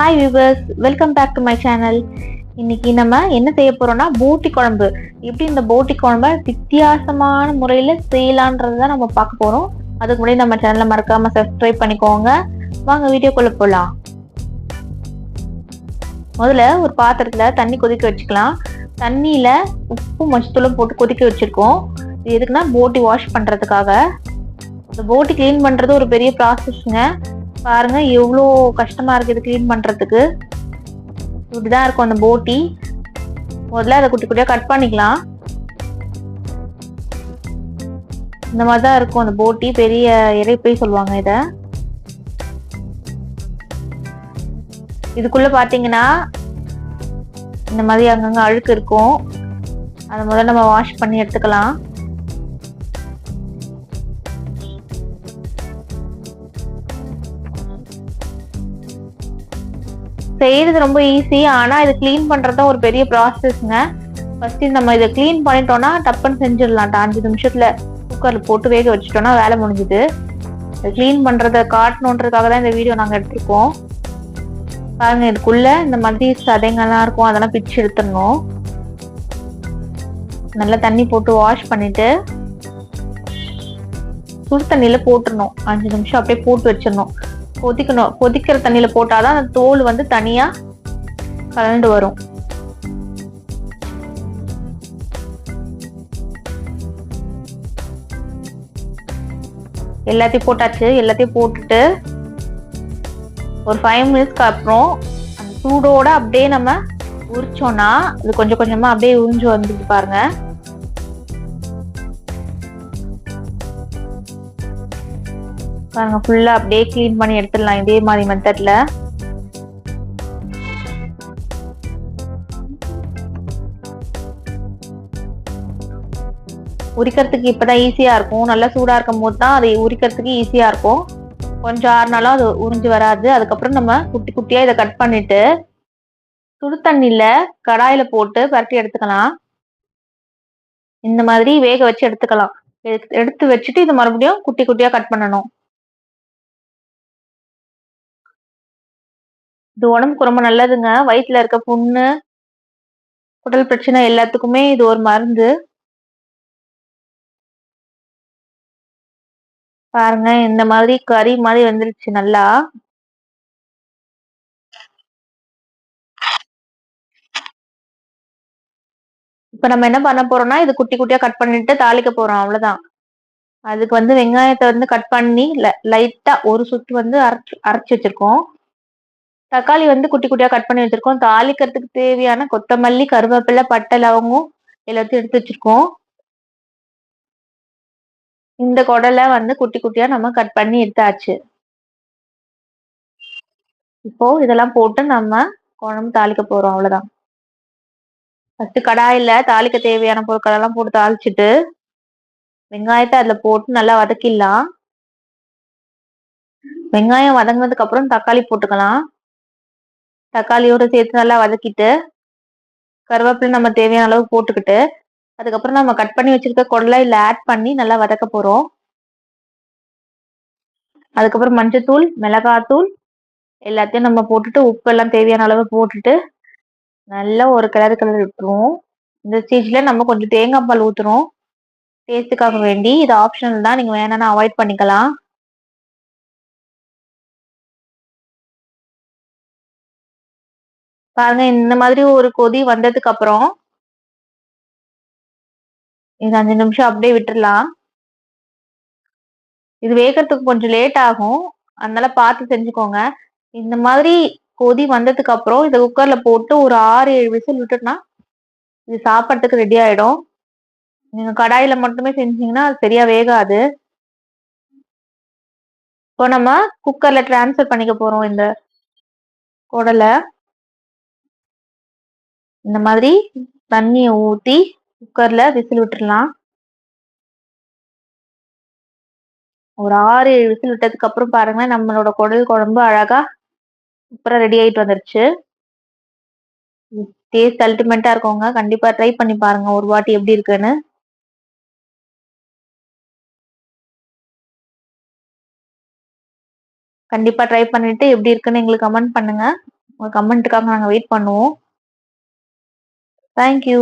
Hi viewers welcome back to my channel இன்னைக்கு நம்ம என்ன செய்ய போறோம்னா போட்டி குழம்பு. எப்படி இந்த போட்டி குழம்ப வித்தியாசமான முறையில செய்யலான்றது தான் நம்ம பார்க்க போறோம். அதுக்கு முன்னாடி நம்ம சேனலை மறக்காம சப்ஸ்கிரைப் பண்ணிக்கோங்க. வாங்க வீடியோக்குள்ள போகலாம் முதல்ல ஒரு பாத்திரத்துல தண்ணி கொதிக்க வச்சுக்கலாம். தண்ணியில உப்பு மஞ்சத்தூளும் போட்டு கொதிக்க வச்சிருக்கோம். இது எதுக்குன்னா போட்டி வாஷ் பண்றதுக்காக. இந்த போட்டி க்ளீன் பண்றது ஒரு பெரிய ப்ராசஸ்ங்க பாருங்க எவ்வளோ கஷ்டமா இருக்குது இது க்ளீன் பண்றதுக்கு. இப்படிதான் இருக்கும் அந்த போட்டி. முதல்ல அதை குட்டி குட்டியா கட் பண்ணிக்கலாம். இந்த மாதிரி தான் இருக்கும் அந்த போட்டி. பெரிய இறைப்பை சொல்லுவாங்க இத. இதுக்குள்ள பாத்தீங்கன்னா இந்த மாதிரி அங்கங்க அழுக்கு இருக்கும். அதை முதல்ல நம்ம வாஷ் பண்ணி எடுத்துக்கலாம். செய்யறது ரொம்ப ஈஸி ஆனா இது க்ளீன் பண்றது ஒரு பெரிய ப்ராசஸ்ங்க ஃபர்ஸ்ட் நம்ம இதை க்ளீன் பண்ணிட்டோம்னா டப்புன்னு செஞ்சிடலாம். அஞ்சு நிமிஷத்துல குக்கர்ல போட்டு வேக வச்சுட்டோம்னா வேலை முடிஞ்சுது. க்ளீன் பண்றத காட்டணுன்றதுக்காக தான் இந்த வீடியோ நாங்க எடுத்திருக்கோம். பாருங்க இதுக்குள்ள இந்த மாதிரி சதைங்கெல்லாம் இருக்கும். அதெல்லாம் பிச்சு எடுத்துடணும். நல்லா தண்ணி போட்டு வாஷ் பண்ணிட்டு சுடு தண்ணியில போட்டுடணும். அஞ்சு நிமிஷம் அப்படியே போட்டு வச்சிடணும். கொதிக்கணும். கொதிக்கிற தண்ணியில போட்டாதான் அந்த தோல் வந்து தனியா கலந்து வரும். எல்லாத்தையும் போட்டாச்சு. எல்லாத்தையும் போட்டுட்டு ஒரு ஃபைவ் மினிட்ஸ்க்கு அப்புறம் அந்த சூடோட அப்படியே நம்ம உரிச்சோம்னா அது கொஞ்சம் கொஞ்சமா அப்படியே உறிஞ்சு வந்துட்டு பாருங்க. பாருங்க ஃபுல்லா அப்படியே க்ளீன் பண்ணி எடுத்துடலாம். இதே மாதிரி மெத்தட்ல உரிக்கிறதுக்கு இப்பதான் ஈஸியா இருக்கும். நல்லா சூடா இருக்கும் போது தான் அதை உரிக்கிறதுக்கு ஈஸியா இருக்கும். கொஞ்சம் ஆறுனாலும் அது உறிஞ்சு வராது. அதுக்கப்புறம் நம்ம குட்டி குட்டியா இதை கட் பண்ணிட்டு சுடு தண்ணியில கடாயில போட்டு பரட்டி எடுத்துக்கலாம். இந்த மாதிரி வேக வச்சு எடுத்துக்கலாம். எடுத்து வச்சுட்டு இது மறுபடியும் குட்டி குட்டியா கட் பண்ணணும். இது உடம்புக்கு ரொம்ப நல்லதுங்க. வயிற்றுல இருக்க புண்ணு குடல் பிரச்சனை எல்லாத்துக்குமே இது ஒரு மருந்து. பாருங்க இந்த மாதிரி கறி மாதிரி வந்துருச்சு நல்லா. இப்ப நம்ம என்ன பண்ண போறோம்னா இது குட்டி குட்டியா கட் பண்ணிட்டு தாளிக்க போறோம் அவ்வளவுதான். அதுக்கு வந்து வெங்காயத்தை வந்து கட் பண்ணி லைட்டா ஒரு சுத்து வந்து அரைச்சு அரைச்சு வச்சிருக்கோம். தக்காளி வந்து குட்டி குட்டியா கட் பண்ணி வச்சிருக்கோம். தாளிக்கிறதுக்கு தேவையான கொத்தமல்லி கருவேப்பிலை பட்டை லவங்கம் எல்லாத்தையும் எடுத்து வச்சிருக்கோம். இந்த குடலை வந்து குட்டி குட்டியா நம்ம கட் பண்ணி எடுத்தாச்சு. இப்போ இதெல்லாம் போட்டு நம்ம குழம்பு தாளிக்க போறோம். அவ்வளவுதான். ஃபர்ஸ்ட் கடாயில தாளிக்க தேவையான பொருட்கள் எல்லாம் போட்டு தாளிச்சுட்டு வெங்காயத்தை அதுல போட்டு நல்லா வதக்கிடலாம். வெங்காயம் வதங்கினதுக்கு அப்புறம் தக்காளி போட்டுக்கலாம். தக்காளியோட சேர்த்து நல்லா வதக்கிட்டு கருவேப்பிலை நம்ம தேவையான அளவு போட்டுக்கிட்டு அதுக்கப்புறம் நம்ம கட் பண்ணி வச்சிருக்க கொடலை இல்ல ஆட் பண்ணி நல்லா வதக்க போறோம். அதுக்கப்புறம் மஞ்சத்தூள் மிளகாத்தூள் எல்லாத்தையும் நம்ம போட்டுட்டு உப்பு எல்லாம் தேவையான அளவு போட்டுட்டு நல்லா ஒரு கிளறு கிளறி விட்டுருவோம். இந்த ஸ்டேஜ்ல நம்ம கொஞ்சம் தேங்காய் பால் ஊத்துறோம். டேஸ்ட்டுக்காக வேண்டி இது ஆப்ஷனல் தான். நீங்க வேணாம்னா அவாய்ட் பண்ணிக்கலாம். பாருங்க இந்த மாதிரி ஒரு கொதி வந்ததுக்கு அப்புறம் இது அஞ்சு நிமிஷம் அப்படியே விட்டுடலாம் இது வேகிறதுக்கு கொஞ்சம் லேட் ஆகும். அதனால பார்த்து செஞ்சுக்கோங்க இந்த மாதிரி கொதி வந்ததுக்கு அப்புறம் இதை குக்கர்ல போட்டு ஒரு ஆறு ஏழு விசில் விட்டுட்டுனா இது சாப்பிட்றதுக்கு ரெடி ஆயிடும். நீங்க கடாயில மட்டுமே செஞ்சீங்கன்னா அது சரியா வேகாது. இப்போ நம்ம குக்கர்ல டிரான்ஸ்ஃபர் பண்ணிக்க போறோம் இந்த குடலை. இந்த மாதிரி தண்ணியை ஊற்றி குக்கரில் விசில் விட்டுறலாம். ஒரு ஆறு ஏழு விசில் விட்டதுக்கு அப்புறம் பாருங்களேன் நம்மளோட குடல் குழம்பு அழகா சூப்பராக ரெடி ஆகிட்டு வந்துருச்சு. டேஸ்ட் அல்டிமேட்டாக இருக்கவங்க கண்டிப்பாக ட்ரை பண்ணி பாருங்க ஒரு வாட்டி எப்படி இருக்குன்னு. கண்டிப்பாக ட்ரை பண்ணிட்டு எப்படி இருக்குன்னு எங்களுக்கு கமெண்ட் பண்ணுங்க. உங்கள் கமெண்ட்டுக்காக நாங்கள் வெயிட் பண்ணுவோம். தேங்க்யூ